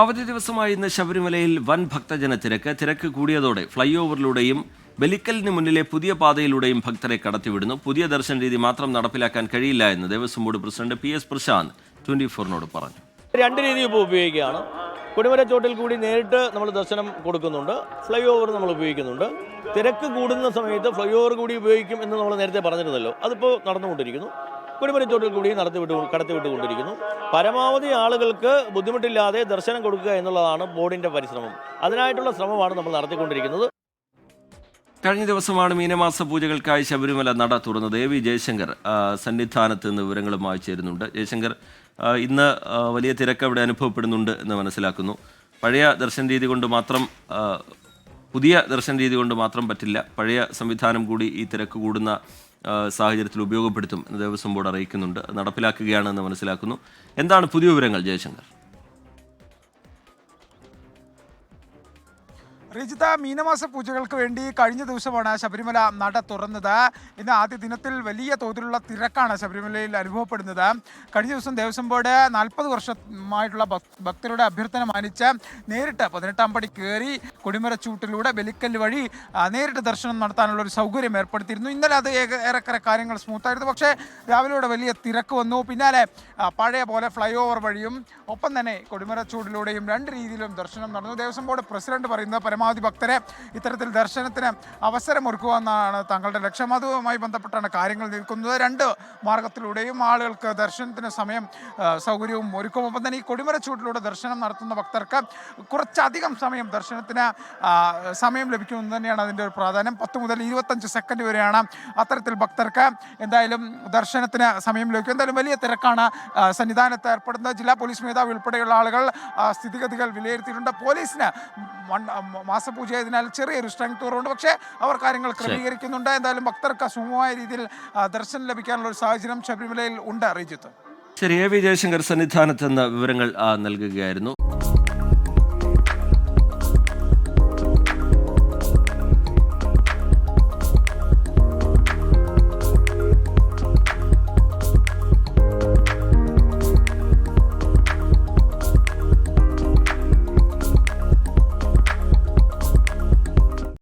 അവധി ദിവസമായ ഇന്ന് ശബരിമലയിൽ വൻ ഭക്തജന തിരക്ക്. തിരക്ക് കൂടിയതോടെ ഫ്ലൈ ഓവറിലൂടെയും ബലിക്കലിന് മുന്നിലെ പുതിയ പാതയിലൂടെയും ഭക്തരെ കടത്തിവിടുന്നു. പുതിയ ദർശന രീതി മാത്രം നടപ്പിലാക്കാൻ കഴിയില്ല എന്ന് Devaswom board president P S Prashanth twenty ഫോറിനോട് പറഞ്ഞു. രണ്ട് രീതി ഇപ്പോൾ ഉപയോഗിക്കുകയാണ്. കൊടിമരച്ചോട്ടിൽ കൂടി നേരിട്ട് നമ്മൾ ദർശനം കൊടുക്കുന്നുണ്ട്. ഫ്ലൈ ഓവർ നമ്മൾ ഉപയോഗിക്കുന്നുണ്ട്. തിരക്ക് കൂടുന്ന സമയത്ത് ഫ്ലൈ ഓവർ കൂടി ഉപയോഗിക്കും എന്ന് നമ്മൾ നേരത്തെ പറഞ്ഞിരുന്നല്ലോ. അതിപ്പോൾ നടന്നുകൊണ്ടിരിക്കുന്നു. കൊടിമരച്ചോട്ടിൽ കൂടി നടത്തി വിട്ടു കടത്തിവിട്ടുകൊണ്ടിരിക്കുന്നു പരമാവധി ആളുകൾക്ക് ബുദ്ധിമുട്ടില്ലാതെ ദർശനം കൊടുക്കുക എന്നുള്ളതാണ് ബോർഡിന്റെ പരിശ്രമം. അതിനായിട്ടുള്ള ശ്രമമാണ് നമ്മൾ നടത്തിക്കൊണ്ടിരിക്കുന്നത്. കഴിഞ്ഞ ദിവസമാണ് മീനമാസ പൂജകൾക്കായി ശബരിമല നട തുറന്നത്. എ വി ജയശങ്കർ സന്നിധാനത്ത് നിന്ന് വിവരങ്ങളുമായി ചേരുന്നുണ്ട്. ജയശങ്കർ ഇന്ന് വലിയ തിരക്ക് അവിടെ അനുഭവപ്പെടുന്നുണ്ട് എന്ന് മനസ്സിലാക്കുന്നു. പഴയ ദർശന രീതി കൊണ്ട് മാത്രം പുതിയ ദർശന രീതി കൊണ്ട് മാത്രം പറ്റില്ല. പഴയ സംവിധാനം കൂടി ഈ തിരക്ക് കൂടുന്ന സാഹചര്യത്തിൽ ഉപയോഗപ്പെടുത്തും ദേവസ്വം ബോർഡ് അറിയിക്കുന്നുണ്ട്. നടപ്പിലാക്കുകയാണെന്ന് മനസ്സിലാക്കുന്നു. എന്താണ് പുതിയ വിവരങ്ങൾ ജയശങ്കർ? റിജിത മീനമാസ പൂജകൾക്ക് വേണ്ടി കഴിഞ്ഞ ദിവസമാണ് ശബരിമല നട തുറന്നത്. ഇന്ന് ആദ്യ ദിനത്തിൽ വലിയ തോതിലുള്ള തിരക്കാണ് ശബരിമലയിൽ അനുഭവപ്പെടുന്നത്. കഴിഞ്ഞ ദിവസം ദേവസ്വം ബോർഡ് നാൽപ്പത് വർഷമായിട്ടുള്ള ഭക്- ഭക്തരുടെ അഭ്യർത്ഥന മാനിച്ച് നേരിട്ട് പതിനെട്ടാം പടി കയറി കൊടിമരച്ചൂട്ടിലൂടെ ബലിക്കല്ല് വഴി നേരിട്ട് ദർശനം നടത്താനുള്ള ഒരു സൗകര്യം ഏർപ്പെടുത്തിയിരുന്നു. ഇന്നലെ അത് ഏറെക്കുറെ കാര്യങ്ങൾ സ്മൂത്തായിരുന്നു പക്ഷേ രാവിലെയോടെ വലിയ തിരക്ക് വന്നു. പിന്നാലെ പഴയ പോലെ ഫ്ലൈ ഓവർ വഴിയും ഒപ്പം തന്നെ കൊടിമരച്ചൂടിലൂടെയും രണ്ട് രീതിയിലും ദർശനം നടന്നു. ദേവസ്വം ബോർഡ് പ്രസിഡന്റ് പറയുന്നത് പരമാവധി ഭക്തരെ ഇത്തരത്തിൽ ദർശനത്തിന് അവസരമൊരുക്കുക എന്നാണ് തങ്ങളുടെ ലക്ഷ്യം. ബന്ധപ്പെട്ടാണ് കാര്യങ്ങൾ നിൽക്കുന്നത്. രണ്ട് മാർഗത്തിലൂടെയും ആളുകൾക്ക് ദർശനത്തിന് സമയം സൗകര്യവും ഒരുക്കും. ഒപ്പം തന്നെ ഈ കൊടിമര കൊടിമരച്ചൂട്ടിലൂടെ ദർശനം നടത്തുന്ന ഭക്തർക്ക് കുറച്ചധികം സമയം ദർശനത്തിന് സമയം ലഭിക്കുമെന്ന് തന്നെയാണ് അതിന്റെ ഒരു പ്രാധാന്യം. പത്ത് മുതൽ ഇരുപത്തഞ്ച് സെക്കൻഡ് വരെയാണ് അത്തരത്തിൽ ഭക്തർക്ക് എന്തായാലും ദർശനത്തിന് സമയം ലഭിക്കും എന്തായാലും വലിയ തിരക്കാണ് സന്നിധാനത്ത് ഏർപ്പെടുന്നത്. ജില്ലാ പോലീസ് മേധാവി ഉൾപ്പെടെയുള്ള ആളുകൾ സ്ഥിതിഗതികൾ വിലയിരുത്തിയിട്ടുണ്ട്. പോലീസിന് മൺ- മ- മാസപൂജ ആയതിനാൽ ചെറിയൊരു സ്ട്രെങ്ത് കുറവുണ്ട്. പക്ഷേ അവർ കാര്യങ്ങൾ ക്രമീകരിക്കുന്നുണ്ട്. എന്തായാലും ഭക്തർക്ക് സുഗമമായ രീതിയിൽ ദർശനം ലഭിക്കാനുള്ള ഒരു സാഹചര്യം ശബരിമലയിൽ ഉണ്ട് റിജിത്ത് ശരി എ വി ജയശങ്കർ സന്നിധാനത്ത് നിന്ന് വിവരങ്ങൾ നൽകുകയായിരുന്നു.